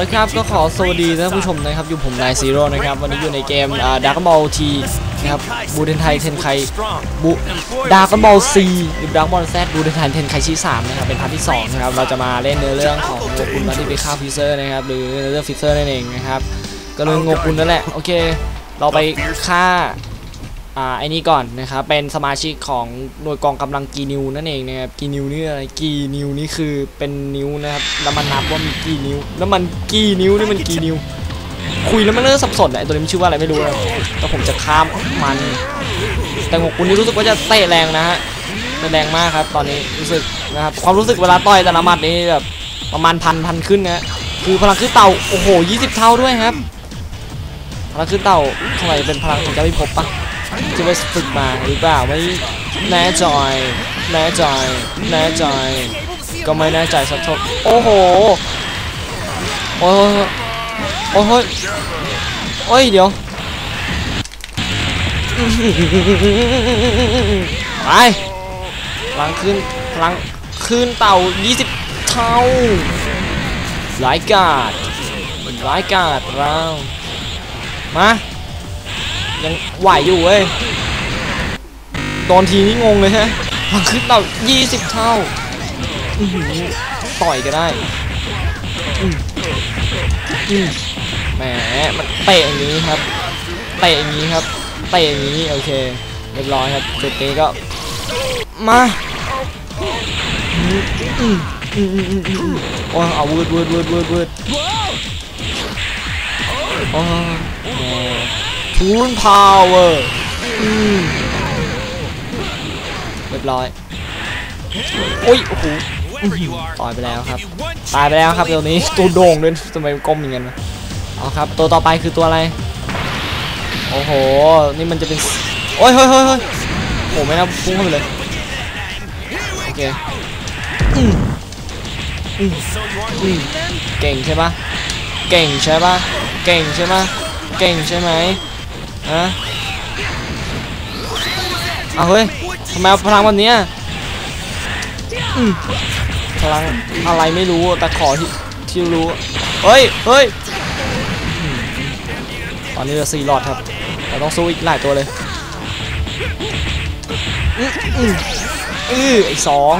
ละครับก็ขอสวัสดีท่านผู้ชมนะครับ อยู่ผมนายซีโร่นะครับ วันนี้อยู่ในเกมดักบอลทีนะครับบูเดนไทเทนไคบูดากบอลซีหรือดักบอลแซดบูเดนไทเทนไคชีสามนะครับเป็นพาร์ทที่สองนะครับเราจะมาเล่นเนื้อเรื่องของโงกุลมาที่ไปฆ่าฟิเซอร์นะครับหรือเนื้อเรื่องฟิเซอร์นั่นเองนะครับก็เลยงกุลนั่นแหละโอเค เราไปฆ่า อ่าไอ้นี่ก่อนนะครับเป็นสมาชิกของหน่วยกองกำลังกีนิวนั่นเองนะครับกีนิวนี่อะไรกีนิวนี่คือเป็นนิ้วนะครับแล้วมันนับว่ามีกี่นิ้ว แล้วมันกีนิ้วนี่มันกี่นิ้ว คุยแล้วมันเริ่มสับสนไอ้ตัวนี้มันชื่อว่าอะไรไม่รู้นะแต่ผมจะข้ามมัน แต่ของคุณนี่รู้สึกว่าจะเตะแรงนะฮะเตะแรงมากครับ ตอนนี้รู้สึกนะครับความรู้สึกเวลาต่อยแต่ละหมัดนี่แบบประมาณพันพันขึ้นนะคือพลังขึ้นเต่าโอ้โห 20 เท่าด้วยครับพลังขึ้นเต่าทำไมเป็นพลังของเจ้าพิภพปะ จะไปฝึกมาหรือเปล่าไม่แน่ใจแน่ใจแน่ใจ ก็ไม่แน่ใจสักท่าโอ้โหโอ้ยโอ้ยโอ้ยโอ้ยเดี๋ยวไปพลังขึ้นพลังขึ้นเต่า 20 เท่าร้ายกาดร้ายกาดเรามา ยังไหวอยู่เว้ยโดนทีนี่งงเลยฮะขึ้นเต่า20 เท่าหือต่อยก็ได้แหมมันเตะอย่างนี้ครับเตะอย่างนี้ครับเตะอย่างนี้โอเคเรียบร้อยครับจุดนี้ก็มาอืมอืมอืมอืมอืมอืมโอ้เอาวืดวืดวืดวืดวืดโอ้ ยแหมทูนพาวเวอร์เรียบร้อยอุ้ยโอ้โหอื้อหือต่อยไปแล้วครับ ตายไปแล้วครับเดี๋ยวนี้ตัวโด่งด้วยทำไมมันก้มอย่างนั้นวะเอาครับ ตัวต่อไปคือตัวอะไร โอ้โห นี่มันจะเป็น โอ้ยเฮ้ยเฮ้ยเฮ้ยโอ้ไม่น่าพุ่งเข้าไปเลย โอเคอืมอืมอืมเก่งใช่ปะเก่งใช่ปะเก่งใช่ปะเก่งใช่ไหม ฮะเอาเฮ้ยทำไมเอาพลังวันนี้อืมพลังอะไรไม่รู้แต่ขอที่ที่รู้เฮ้ยเฮ้ยตอนนี้เหลือสี่หลอดครับแต่ต้องสู้อีกหลายตัวเลยอืออืออือไอ้สอง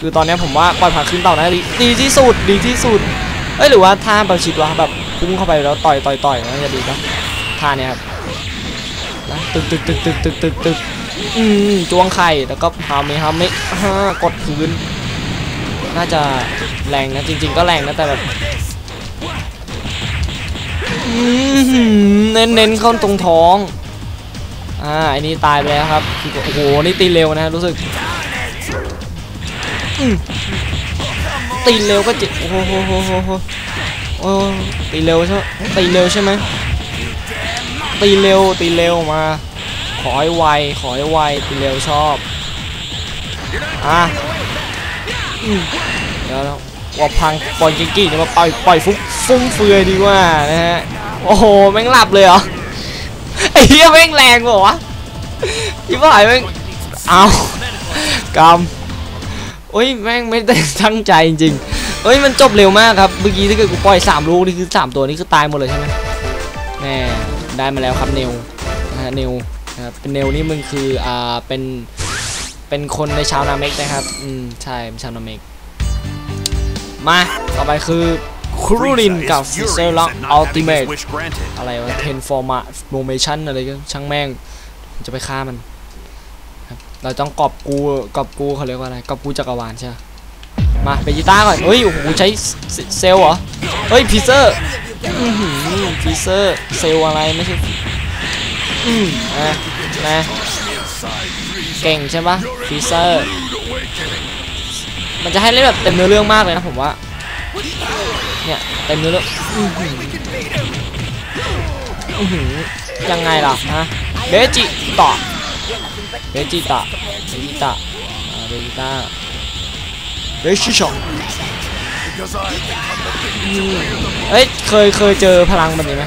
คือตอนนี้ผมว่าปล่อยผ่านขึ้นเต่านะดีดีที่สุดดีที่สุดเอ้ยหรือว่าท่าประชิดวะแบบ พุ่งเข้าไปแล้วต่อยต่อยต่อยน่าจะดีปะท่าเนี้ยครับนะตึกตึกตึกตึกตึกตึกตึกอืมจ้วงไข่แล้วก็ฮาเมฮาเมฮ่ากดพื้น น่าจะแรงนะจริง ๆ ก็แรงนะแต่แบบเน้นเน้นเข้าตรงท้องอ่าอันนี้ตายไปแล้วครับโอ้โหนี่ตีเร็วนะรู้สึกตีเร็วก็เจ็บโอ้โห โอ้ตีเร็วใช่ตีเร็วใช่ไหมตีเร็วตีเร็วมา ขอให้ไวขอให้ไวตีเร็วชอบอะเดี๋ยวว่าพังปล่อยกิ๊กๆมาปล่อยปล่อยฟุกฟุ่มเฟือยดีกว่านะฮะโอ้โหแม่งหลับเลยเหรอไอ้เหี้ยแม่งแรงกว่าวะยี่ห้อแม่งเอากำโอ้ยแม่งไม่ได้ตั้งใจจริงๆ เอ้ยมันจบเร็วมากครับเมื่อกี้ถ้าเกิดกูปล่อย3ลูกนี่คือ 3 ตัวนี้คือตายหมดเลยใช่ไหมแน่ได้มาแล้วครับเนวนะฮะเนวนะครับเป็นเนวนี่มึงคืออ่าเป็นเป็นคนในชาวนาเมกนะครับอืมใช่เป็นชาวนาเมกมาต่อไปคือครูรินกับฟิเซอร์ล็อกอัลติเมทอะไรวะเทนฟอร์มาโมเมชันอะไรก็ช่างแม่งจะไปฆ่ามันเราต้องกอบกูกอบกูเขาเรียกว่าอะไรกอบกูจักรวาลใช่ไหม มาไปกีตาก่อนเฮ้ยโอ้โหใช้เซลเหรอเฮ้ยพีเซอร์พีเซอร์เซลลอะไรไม่ใช่อืมนะนะเก่งใช่ปะพีเซอร์มันจะให้เล่นแบบเต็มเนื้อเรื่องมากเลยนะผมว่าเนี่ยเต็มเนื้อเรื่องยังไงล่ะฮะเบจิต่อเบจิตะเบจิตะอ่าเบจิตะ เฮ้ยชิชองเอ้ยเคยเคยเจอพลังแบบนี้ไหม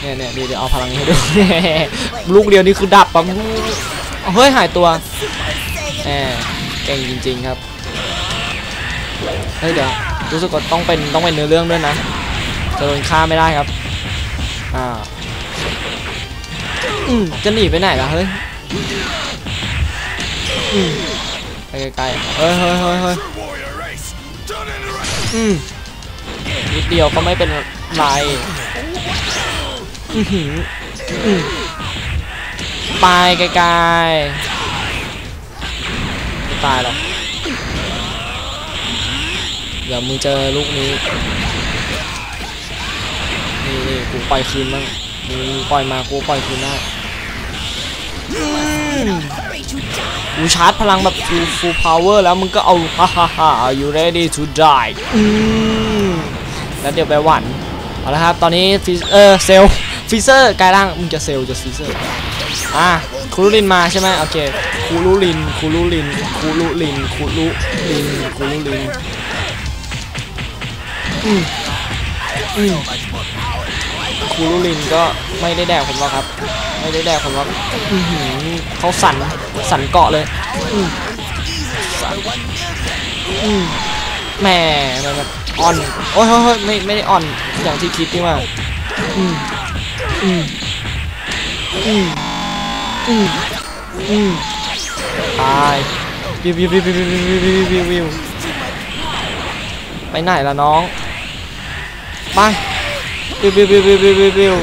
เนี่ยเนี่ยเดี๋ยวเอาพลังนี้ให้ดูลูกเดียวนี่คือดับปั๊บเฮ้ยหายตัวแหมเก่งจริง ๆครับเฮ้ยเดี๋ยวรู้สึกว่าต้องเป็นต้องเป็นเนื้อเรื่องด้วยนะจะโดนฆ่าไม่ได้ครับอ่าจะหนีไปไหนล่ะเฮ้ย ไปไกลๆเฮ้ยเฮ้ยเฮ้ยเฮ้ยอืมนิดเดียวก็ไม่เป็นไรอือหืออืมไปไกลๆไม่ตายหรอกเดี๋ยวมึงเจอลูกนี้ นี่นี่กูปล่อยคืนบ้างมึงปล่อยมากูปล่อยคืนได้ กูชาร์จพลังแบบ full full power แล้วมึงก็เอาฮ่าฮ่าฮ่า are you ready to die อืมแล้วเดี๋ยวไปหวันเอาละครับตอนนี้ฟิเออเซลฟิเซอร์กายร่างมึงจะเซลจะฟิเซอร์อะคูรุลินมาใช่ไหมโอเคคูรุลินคูรุลินคูรุลินคูรุลินคูรุลินอืมอืมคูรุลินก็ไม่ได้แดกผมหรอกครับ ไม่ได้แดกผมหรอกอื้อหือเขาสั่นสั่นเกาะเลยอืมสั่นอืมแหม่มันแบบอ่อนโอ้ยเฮ้ยเฮ้ยไม่ไม่ได้อ่อนอย่างที่คิดนี่ว่าอืมอืมอืมอืมอืมตายวิววิววิววิววิววิววิววิววิวไปไหนล่ะน้องไปวิววิววิววิววิววิว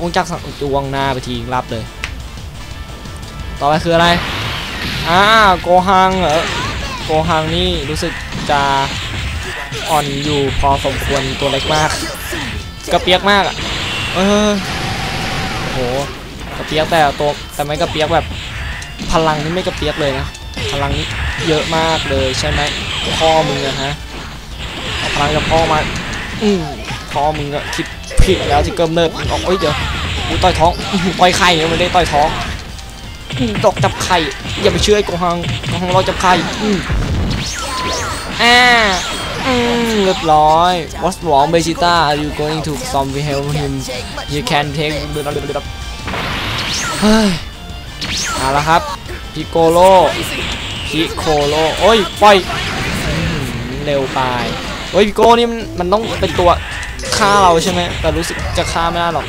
กงจักสังจวงหน้าไปทีรับเลย ต่อไปคืออะไรอ่าโกฮังเหรอโกฮังนี่รู้สึกจะอ่อนอยู่พอสมควรตัวเล็กมาก กระเปียกมากอะเออโอ้โหกระเปียกแต่ตัวแต่ไม่กระเปียกแบบพลังนี่ไม่กระเปียกเลยนะพลังนี่เยอะมากเลยใช่ไหมพ่อมึงอะฮะพลังจากพ่อมาอืม พอมึงอะคิดผิดแล้วที่เกิมเนิดมึงออกเอ้ยเดี๋ยวกูต่อยท้องต่อยไข่เนี่ยมันได้ต่อยท้องดอกจับไข่อย่าไปเชื่อไอ้โกหังโกหังเราจับไข่อืมอ่าอืมเรียบร้อย What's wrong Vegeta Are you going to zombie help him You can take เฮ้ยเอาละครับพิโกโลพิโคโลโอ้ยปล่อยเร็วไปเฮ้ยพิโกนี่มันมันต้องเป็นตัว ฆ่าเราใช่ไหมแต่รู้สึกจะฆ่าไม่ได้หรอก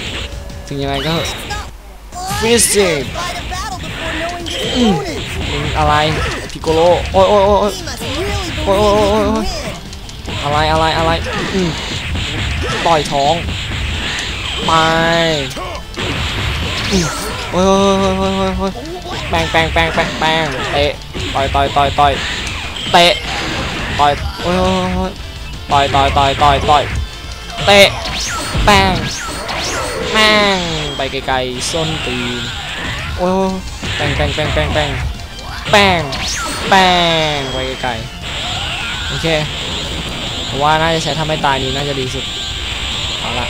ถึงยังไงก็เถอะฟิสิก Fight a battle before knowing your อืม opponent. อะไรพิโกโลโอ้ยโอ้ยโอ้ยโอ้ย He must really Oi, oi, believe oi, he oi, can oi. win. อะไรอะไรอะไรอืมต่อยท้องไปอืมโอ้ยโอ้ยโอ้ยโอ้ยโอ้ยโอ้ยแปงแปงแปงแปงแปงเตะต่อยต่อยต่อยต่อยเตะต่อยโอ้ยโอ้ยโอ้ยต่อยต่อยต่อยต่อยต่อย เตะแป้งแม่งไปไกลๆส้นตีนโอ้แป้งแป้งแป้งแป้งแป้งแป้งแป้งไปไกลๆโอเคผมว่าน่าจะใช้ทำให้ตายนี้น่าจะดีสุดเอาละ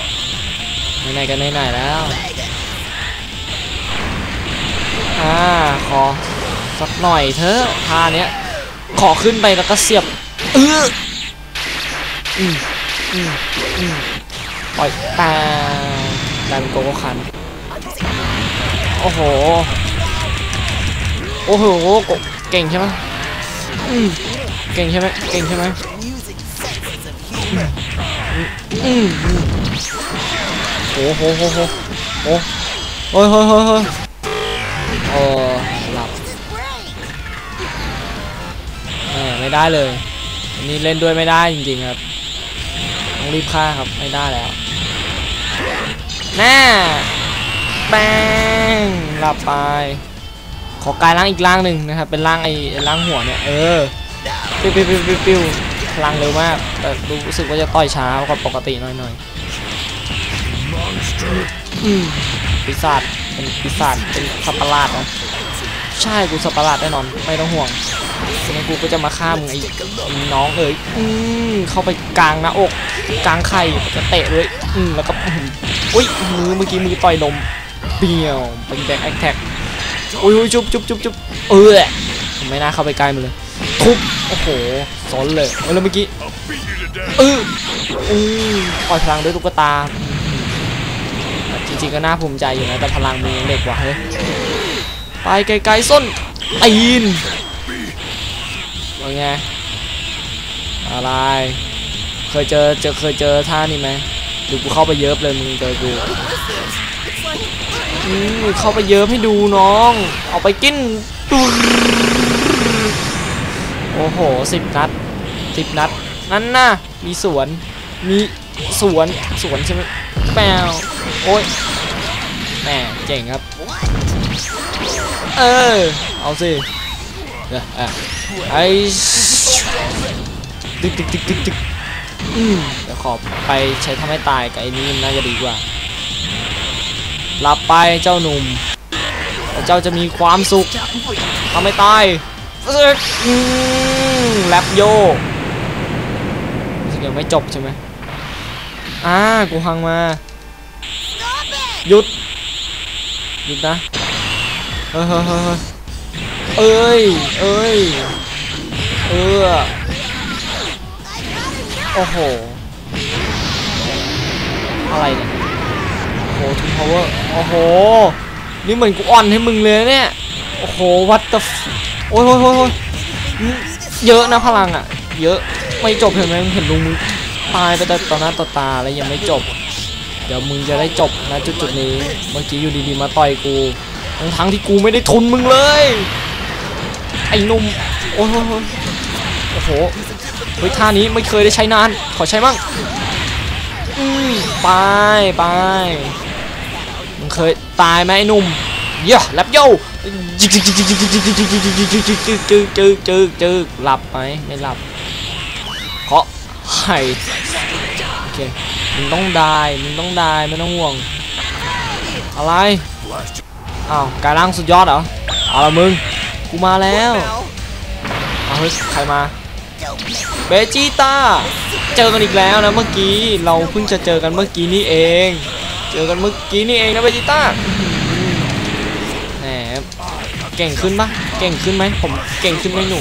ไหนๆกันไหนๆแล้วอ่าขอสักหน่อยเถอะท่าเนี้ยขอขึ้นไปแล้วก็เสียบเอออืมอืมอืม ปล่อยตาดันโกโก้คัน โอ้โห โอ้โหโกเก่งใช่ไหมเก่งใช่ไหมเก่งใช่ไหม Music senses of humor. อืมอืมโอ้โหโหโหโอ้โอ้ยเฮ้ยเฮ้ยเฮ้ยโอ้หลับ His brain. แหมไม่ได้เลย อันนี้เล่นด้วยไม่ได้จริงๆครับต้อง รีบฆ่าครับไม่ได้แล้วแน่แป้งหลับไปขอกายร่างอีกร่างหนึ่งนะครับเป็นร่างไอ้ร่างหัวเนี่ยเออปิ้วปิ้วปิ้วปิ้วปิ้วพลังเร็วมากแต่รู้สึกว่าจะต่อยช้ากว่าปกติหน่อยๆอืมปีศาจเป็นปีศาจเป็นสัตว์ประหลาดนะใช่กูสัตว์ประหลาดแน่นอนไม่ต้องห่วง งั้นกูก็จะมาฆ่ามึงไอ้น้องเอ๋ยอืมเข้าไปกลางหน้าอก กลางไข่จะเตะเลยอืมแล้วก็อุ้ยมือเมื่อกี้มือต่อยนมเปียวเป็นแบงแอคแท็กอุ้ยจุ๊บจุ๊บจุ๊บจุ๊บเออผมไม่น่าเข้าไปใกล้มันเลยทุบโอ้โหสนเลยแล้วเมื่อกี้เอออือปล่อยพลังด้วยตุ๊กตา จริงๆก็น่าภูมิใจอยู่นะแต่พลังมึงยังเด็กกว่าเฮ้ยไปไกลๆส้นตีน ว่าไงอะไรเคยเจอเจอเคยเจอท่านี่ไหมหรือกูเข้าไปเยิบเลยมึงเจอกูอืมเข้าไปเยิบให้ดูน้อง เอาไปกินโอ้โหสิบนัดสิบนัด นั่นน่ะมีสวน มีสวนสวนใช่ไหมแปวโอ้ยแหมเจ๋งครับ เออ เอาสิเอออะ ไอตึกตึกตึกตึกตึกอืมเดี๋ยวขอไปใช้ทำให้ตายกับไอ้นี้น่าจะดีกว่าหลับไปเจ้าหนุ่มเจ้าจะมีความสุขทำให้ตายแรปโยยังไม่จบใช่ไหมอ่ากูหังมา หยุด หยุดนะ เฮ้ยเฮ้ย เอ้ย เอ้ย เออ โอ้โห อะไรเนี่ย โอ้โหทูพาวเวอร์ โอ้โห นี่เหมือนกูอ่อนให้มึงเลยเนี่ย โอ้โห วัต the f โอ้ยโอ้ยโอ้ยโอ้ยเยอะนะพลังอะ เยอะ ไม่จบเห็นไหมมึงเห็นลุงมึงตายไปแต่ต่อหน้าต่อตาแล้วยังไม่จบ เดี๋ยวมึงจะได้จบนะจุดจุดนี้ เมื่อกี้อยู่ดีๆมาต่อยกู ทั้งทั้งที่กูไม่ได้ทุนมึงเลย ไอ้นุ่มโอ้โหโอ้โหเฮ้ยท่านี้ไม่เคยได้ใช้นาน ขอใช้มั่งอืมไปไปมึงเคยตายไหมไอ้นุ่มเย่แลบโย่จิกจิกจิกจิกจิกจิกจิกจิกจิกจิกจิกจิกจิกจิกจิกจิกหลับไหมไม่หลับเพราะไข่โอเคมึงต้องได้มึงต้องได้ไม่ต้องห่วง อะไรอ้าวกายร่างสุดยอดเหรอเอาละมึง กูมาแล้วเอาเฮ้ยใครมา เบจิต้า เจอกันอีกแล้วนะเมื่อกี้ เราเพิ่งจะเจอกันเมื่อกี้นี่เอง เจอกันเมื่อกี้นี่เองนะเบจิต้าแหมเก่งขึ้นปะเก่งขึ้นไหมผมเก่งขึ้นไหมหนู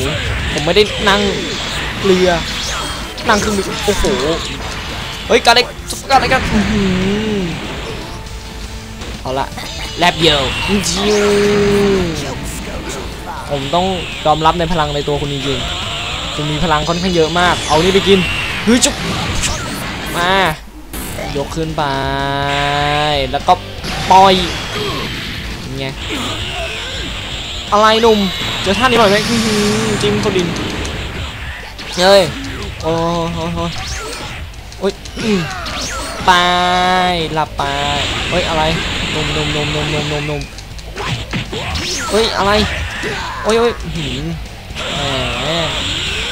ผมไม่ได้นั่งเรือ นั่งเครื่องบินโอ้โห เฮ้ยการได้ซุปเปอร์การได้กันเอาละแลบเยวจิว ผมต้องยอมรับในพลังในตัวคุณจริงๆคุณมีพลังค่อนข้างเยอะมาก เอานี่ไปกินเฮ้ยจุ๊บมายกขึ้นไป แล้วก็ปล่อยยังไงอะไรหนุ่มเจอท่านี้หน่อยไหมจิ้มโคดินเฮ้ยโอ้โหโอ้ยอืมไปหลับไปเฮ้ยอะไรนมนมนมนมนมนมนมเฮ้ยอะไร โอ้ยโอ้ยหืมแหม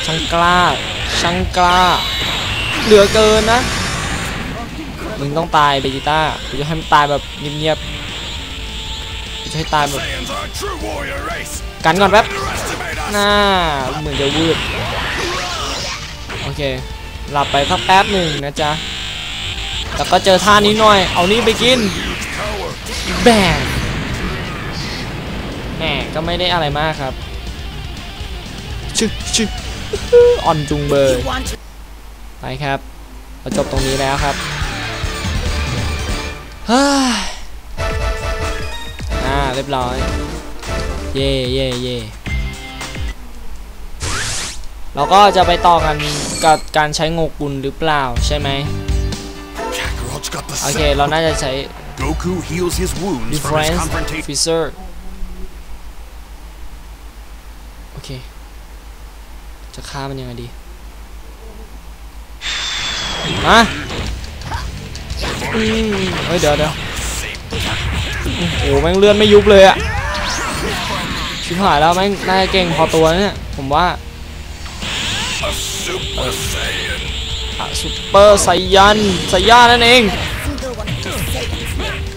ช่างกล้าช่างกล้า เหลือเกินนะ มึงต้องตายเบจิต้ากูจะให้มันตายแบบเงียบๆกูจะให้ตายแบบ กันก่อนแป๊บหน้าเหมือนจะวืด โอเค หลับไปสักแป๊บหนึ่งนะจ๊ะ แล้วก็เจอท่านี้หน่อย เอานี่ไปกิน แบง แหมก็ไม่ได้อะไรมากครับชึชึอ่อนจุงเบย You want to ไปครับเราจบตรงนี้แล้วครับเฮ้ยอ่าเรียบร้อย เย่เย่เย่เราก็จะไปต่อกันกับการใช้โงกุลหรือเปล่าใช่ไหม Kakarot's got the โอเค scent. เราน่าจะใช้ Goku heals his wounds from his difference confrontation. officer โอเค จะฆ่ามันยังไงดีมาอืมเฮ้ยเดี๋ยวเดี๋ยวโอ้โหแม่งเลื่อนไม่ยุบเลยอะชิบหายแล้วแม่งน่าจะเก่งพอตัวนะเนี่ยผมว่าอะซุปเปอร์ไซยันไซย่านั่นเอง single one of those Saiyans.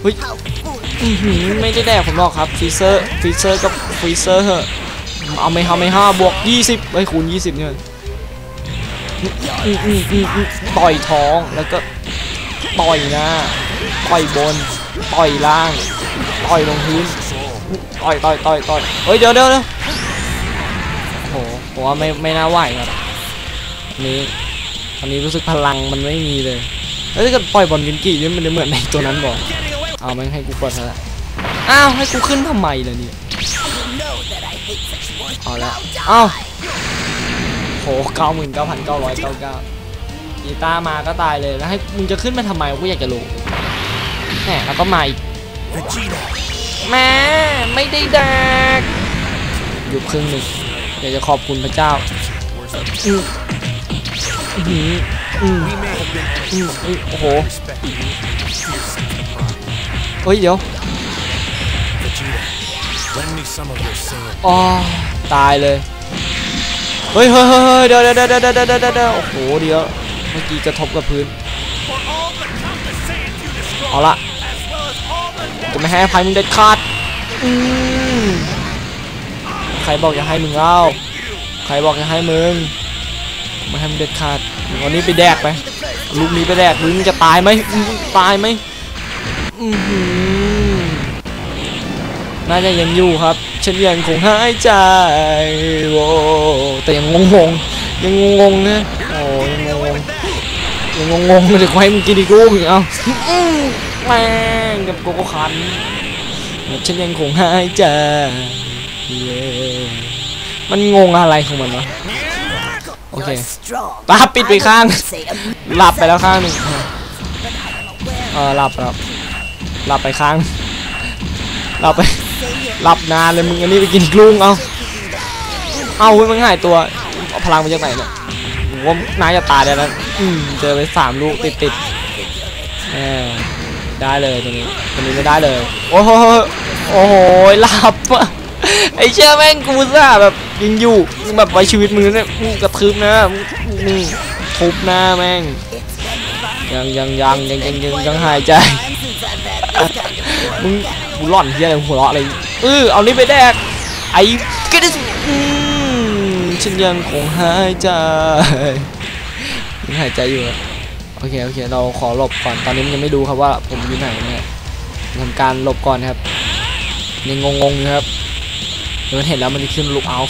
Hui. How foolish. อื้อหือไม่ได้แดกผมหรอกครับฟีเซอร์ฟีเซอร์กับฟีเซอร์เหอะ เอาไม่เอาไม่ห้าบวก20ไอ้ยคูณ20เนี่ยอืมอืมอืมอืมต่อยท้องแล้วก็ต่อยหน้าต่อยบนต่อยล่างต่อยลงพื้นต่อยต่อยต่อยต่อยเฮ้ยเดี๋ยวเดี๋ยวเดี๋ยวโอ้โหผมว่าไม่ไม่น่าไหวครับนี้อันนี้รู้สึกพลังมันไม่มีเลยแล้วถ้าเกิดปล่อยบอลกินกี่นี่มันจะเหมือนในตัวนั้นบอกเอาแม่งให้กูกดซะละอ้าวให้กูขึ้นทำไมล่ะเนี่ย You know that I hate such words. เอาละ Now เอ้า die. โหเก้าหมื่นเก้าพันเก้าร้อยเก้าเก้ากีตาร์มาก็ตายเลยแล้วให้มึงจะขึ้นมาทำไมกูอยากจะรู้แหมแล้วก็มาอีก Vegeta. แม่ไม่ได้แดกอยู่ครึ่งหนึ่งอยากจะขอบคุณพระเจ้าอืมอื้อหืออืม We may have been อืมอืมโอ้โห respected. เฮ้ยเดี๋ยว อ๋อตายเลยเฮ้ยเฮ้ยเฮ้ยเฮ้ยเดี๋ยวเดี๋ยวเดี๋ยวเดี๋ยวเดี๋ยวโอ้โหเดี๋ยวเมื่อกี้กระทบกับพื้น เอาละจะไม่ให้อภัยมึงเด็ดขาดอืมใครบอกจะให้มึงเล่า ใครบอกจะให้มึงไม่ให้มึงเด็ดขาดวันนี้ไปแดกไปลูกนี้ไปแดกมึงจะตายไหมตายไหมอือ น่าจะยังอยู่ครับ ฉันยังคงหายใจโว้แต่ยังงงๆยังงงๆนะโอ้ยังงงยังงงๆเดี๋ยวกูให้มึงกินอีกลูกหนึ่งเอาอื้อแม่งกับโกโก้คันฉันยังคงหายใจมันงงอะไรของมันวะโอเคป้าปิดไปข้าง หลับไปแล้วข้างนึงเออหลับหลับหลับไปข้างหลับไป หลับนานเลยมึงอันนี้ไปกินกรุงเอาเอาเว้ยมึงหายตัวเอาพลังมาจากไหนเนี่ยผมว่านายจะตายได้แล้วอืมเจอไปสามลูกติดติดๆได้เลยตรงนี้ตรงนี้ไม่ได้เลย โอ้โหโอ้โหหลับอะไอ้เชื่อแม่งกูซ่าแบบยังอยู่แบบไว้ชีวิตมึงเนี่ยมึงกระทืบนะมึงทุบหน้าแม่งยังยังยังยังยังยังหายใจมึง กูล่อนเฮียอะไรหัวเราะอะไรเออเอานี่ไปแดกไอ้กระดิอืมฉันยังคงหายใจยังหายใจอยู่โอเคโอเคเราขอหลบก่อนตอนนี้มันยังไม่ดูครับว่าผมอยู่ไหนนะทำการหลบก่อนครับยังงงๆอยู่ครับเดี๋ยวมันเห็นแล้วมันจะขึ้นลูกเอา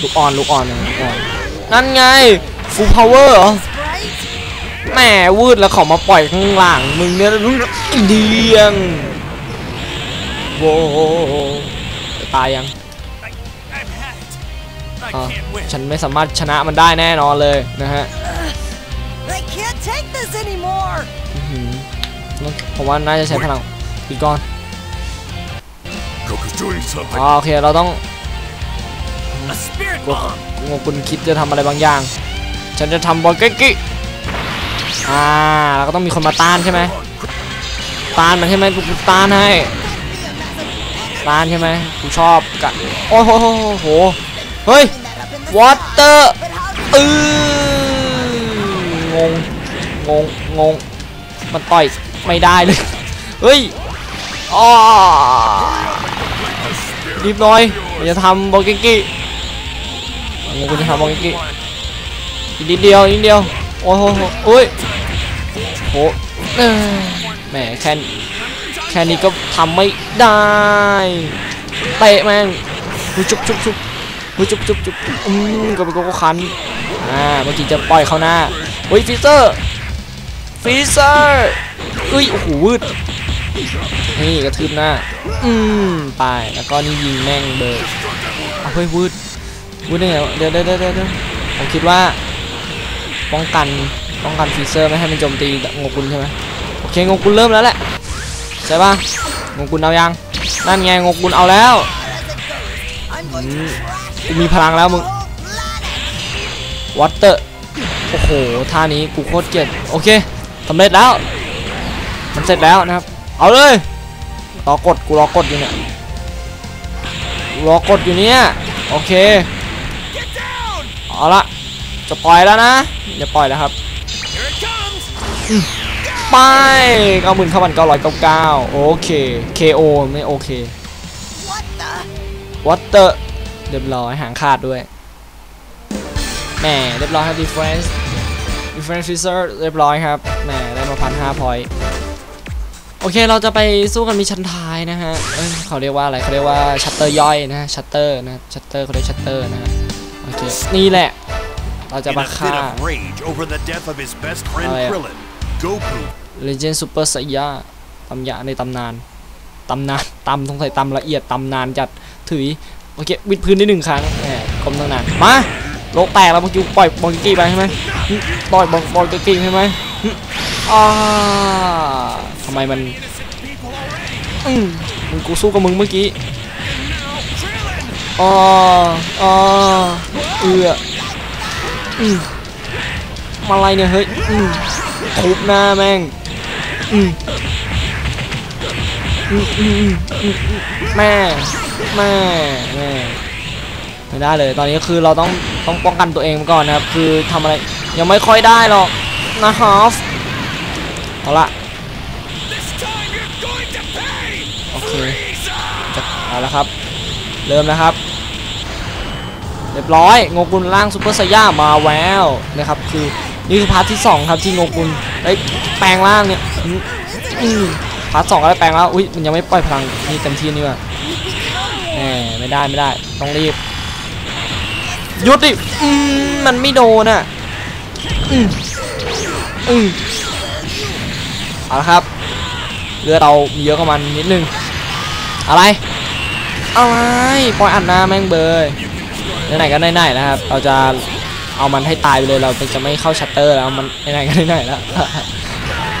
ลูกออนลูกออนนะลูกออนนั่นไง full power เหรอ right. แหม่วืดแล้วขามาปล่อยข้างหลังมึงเนี่ยเดียง โว้จะตายยัง I've had it. I อะ can't win. ฉันไม่สามารถชนะมันได้แน่นอนเลยนะฮะ I can't take this anymore. อื้อหือผมว่าน่าจะใช้พลังอีกก่อน Goku's doing something. อ๋อโอเคเราต้อง A spirit กลัว bomb. งวคุณคิดจะทำอะไรบางอย่าง ฉันจะทำบอลเกกิอ่าแล้วก็ต้องมีคนมาต้านใช่ไหมต้านมันใช่ไหมกูกูต้านให้ ต้านใช่ไหมกูชอบกะโอ้โหโหโหโหเฮ้ยวอเตอร์อืองงงงงงมันต่อยไม่ได้เลยเฮ้ยอ๋อรีบหน่อยมันจะทำบอลเกกิงงกูจะทำบอลเกกิอีกนิดเดียวอีกนิดเดียวโอ้โหโอ้ยโหเอ้แหมแค่ แค่นี้ก็ทำไม่ได้เตะแม่งหุยจุบจุบจุบหุยจุบจุบจุบอืมก็เป็นโกโก้คันอ่าเมื่อกี้จะปล่อยเขาหน้าเฮ้ยฟิเซอร์ฟิเซอร์เอ้ยโอ้โหวืดนี่กระทืบหน้า อืมไปแล้วก็นี่ยิงแม่งเบอร์เอาเฮ้ยวืดวืดได้ไงเดี๋ยวเดี๋ยวเดี๋ยวเดี๋ยวผมคิดว่า ป้องกันป้องกันฟีเซอร์ไม่ให้มันโจมตีงกุลใช่ไหมโอเคงกุลเริ่มแล้วแหละ ใช่ปะงกุลเอายังนั่นไงงกุลเอาแล้วกูมีพลังแล้วมึง the whole planet. วอเตอร์โอ้โหท่านี้กูโคตรเกลียดโอเคสำเร็จแล้ว มันเสร็จแล้วนะครับ เอาเลยรอกดกูรอกดอยู่เนี่ยรอกดอยู่เนี่ยโอเคเอาละจะปล่อยแล้วนะอย่าปล่อยแล้วครับ ไปเก้าหมื่นเก้าพันเก้าร้อยเก้าเก้าโอเค KO ไม่โอเค What the? วอเตอร์เรียบร้อยหางขาดด้วยแหมเรียบร้อยครับ difference difference freezer เรียบร้อยครับแหมได้มาพันห้าพอยโอเคเราจะไปสู้กันมีชั้นท้ายนะฮะเอ้ยเขาเรียกว่าอะไรเขาเรียกว่าชัตเตอร์ย่อยนะฮะชัตเตอร์นะชัตเตอร์เขาเรียกชัตเตอร์นะฮะโอเคนี่แหละเราจะ In มา a fit ฆ่า of rage over the death of his best friend Oh, yeah. Krillin, Goku Legend Super s a y a ตำยะในตำนาน ตำนานตำต้องใส่ตำละเอียดตำนานจัดถือโอเควิดพื้นได้หนึ่งครั้งแหมกลมตั้งนานมาโลกแตกแล้วเมื่อกี้ปล่อยบอลกี้ไปใช่ไหมปล่อยบอลบอลกี้ใช่ไหมอ่าทำไมมันอืมมึงกูสู้กับมึงเมื่อกี้อ๋ออ๋อเอืออืมมาอะไรเนี่ยเฮ้ยอืมทุบหน้าแม่ง แม่แม่แม่ไม่ได้เลย ตอนนี้คือเราต้องต้องป้องกันตัวเองก่อนนะครับ คือทำอะไรยังไม่ค่อยได้หรอกนะฮอฟเอาละโอเคจะเอาละครับ เริ่มนะครับเรียบร้อยงกุลล่างซูเปอร์ไซย่ามาแววนะครับ คือนี่คือพาร์ทที่ 2 ครับที่งกุล ได้แปลงร่างเนี่ยพาร์ทสองก็ได้แปลงแล้วอุ้ยมันยังไม่ปล่อยพลังนี่เต็มที่นี่ว่ะแหมไม่ได้ไม่ได้ต้องรีบยุดดิมมันไม่โดนอะอืมอืมเอาละครับเลือเรามีเยอะกว่ามันนิดนึงอะไรอะไรปล่อยอัดหน้าแม่งเบยไหนๆก็ไหนๆนะครับ เราจะ เอามันให้ตายไปเลยเราจะไม่เข้าชัตเตอร์แล้วมันไหนๆก็ไหนแล้ว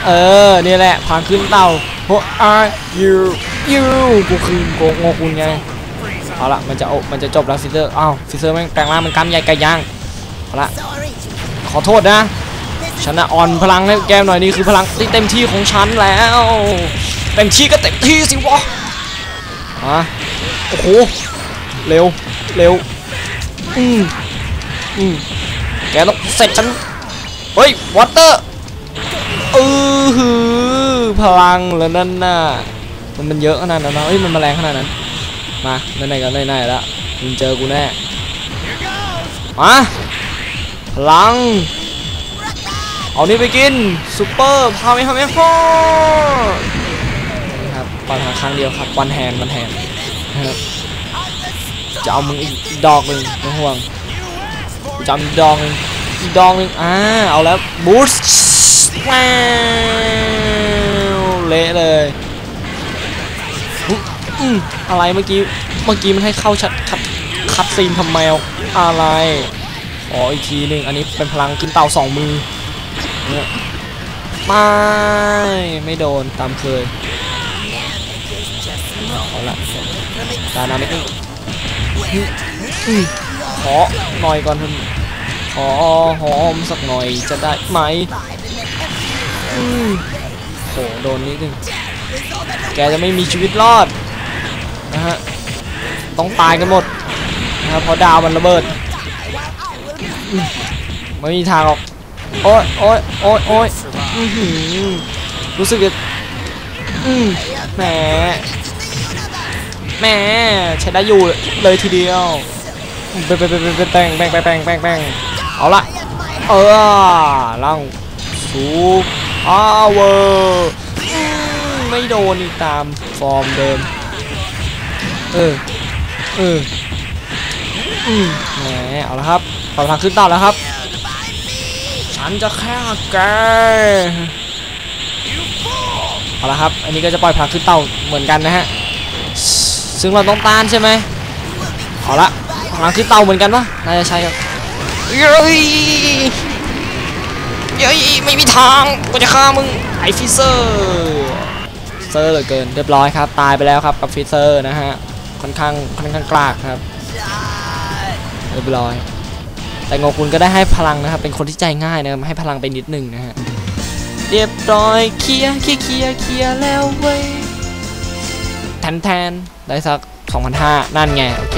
เออนี่แหละพางขึ้นเต่าโอ้ยยูยูกูคืนโกงคุณไงเอาละมันจะโอมันจะจบแล้วฟิเซอร์อ้าวฟิเซอร์แม่งแปลงร่างมันกำใหญ่ไก่ย่างเอาละขอโทษนะฉันนะอ่อนพลังให้แกหน่อยนี่คือพลังที่เต็มที่ของฉันแล้วเต็มที่ก็เต็มที่สิวะอะโอ้โหเร็วเร็วอืม อืมแกต้องเสร็จฉัน เฮ้ย วอเตอร์เออหือพลังแล้วนั่นน่ะ มันมันเยอะขนาดนั้นนะเฮ้ย มันมแมลงขนาดนั้น มาไหนๆก็ไหนๆแล้วมึงเจอกูแน่ มาพลัง เอานี่ไปกินซูเปอร์พาเมฮาเมฮอครับปล่อยพลังครั้งเดียวครับวันแฮนวันแฮนนะครับจะเอามึงอีกดอกหนึ่งไม่ห่วง จะเอาอีกดอกหนึ่งดอกหนึ่งอ่าเอาแล้วบูสต์ว้าวเละเลยอะไรเมื่อกี้เมื่อกี้มันให้เข้าชัดคัดคัดซีนทำไมเอาอะไรขออีกทีหนึ่งอันนี้เป็นพลังกินเต่าสองมือไม่ไม่โดนตามเคยเอาละดานามิก ขอหน่อยก่อนเถอะขอหอมสักหน่อยจะได้ไหมโหโดนนิดนึงแกจะไม่มีชีวิตรอดนะฮะต้องตายกันหมดนะครับเพราะดาวมันระเบิดไม่มีทางหรอกโอ้ยโอ้ยโอ้ยโอ้ยรู้สึกจะแหมแหมใช้ได้อยู่เลยทีเดียว แป้งแบงแบงแบงแบงแบงแบงเอาละเออล่งซูปอาวเวอร์ไม่โดนอีกตามฟอร์มเดิม เออ เออแหมเอาละครับต่อทางขึ้นต่อแล้วครับ ฉันจะฆ่าแกเอาละครับ อันนี้ก็จะปล่อยพลังขึ้นเต่าเหมือนกันนะฮะ ซึ่งเราต้องต้านใช่ไหมเอาละ พลังขึ้นเต่าเหมือนกันปะน่าจะใช่ครับเย้ยเย้ยไม่มีทางกูจะฆ่ามึงไอฟิเซอร์เซอร์เหลือเกินเรียบร้อยครับ ตายไปแล้วครับกับฟิเซอร์นะฮะค่อนข้างค่อนข้างกลากครับเรียบร้อย แต่งงกุลก็ได้ให้พลังนะครับ เป็นคนที่ใจง่ายนะครับให้พลังไปนิดหนึ่งนะฮะเรียบร้อยเคลียร์เคลียร์เคลียร์เคลียร์แล้วเว้ยแทนแทนได้สัก2,500นั่นไง โอเค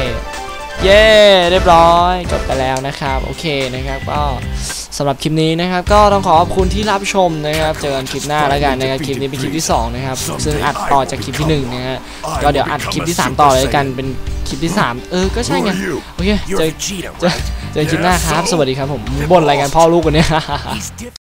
เย้เรียบร้อยจบไปแล้วนะครับ โอเคนะครับก็สำหรับคลิปนี้นะครับ ก็ต้องขอขอบคุณที่รับชมนะครับ เจอกันคลิปหน้าแล้วกันนะครับคลิปนี้เป็นคลิปที่ 2 นะครับ ซึ่งอัดต่อจากคลิปที่1นะฮะก็เดี๋ยวอัดคลิปที่ 3 ต่อเลยกันเป็นคลิปที่ 3 เออ ก็ใช่ไง โอเค เจอเจอเจอคลิปหน้าครับ สวัสดีครับผมบ่นอะไรกันพ่อลูกวันนี้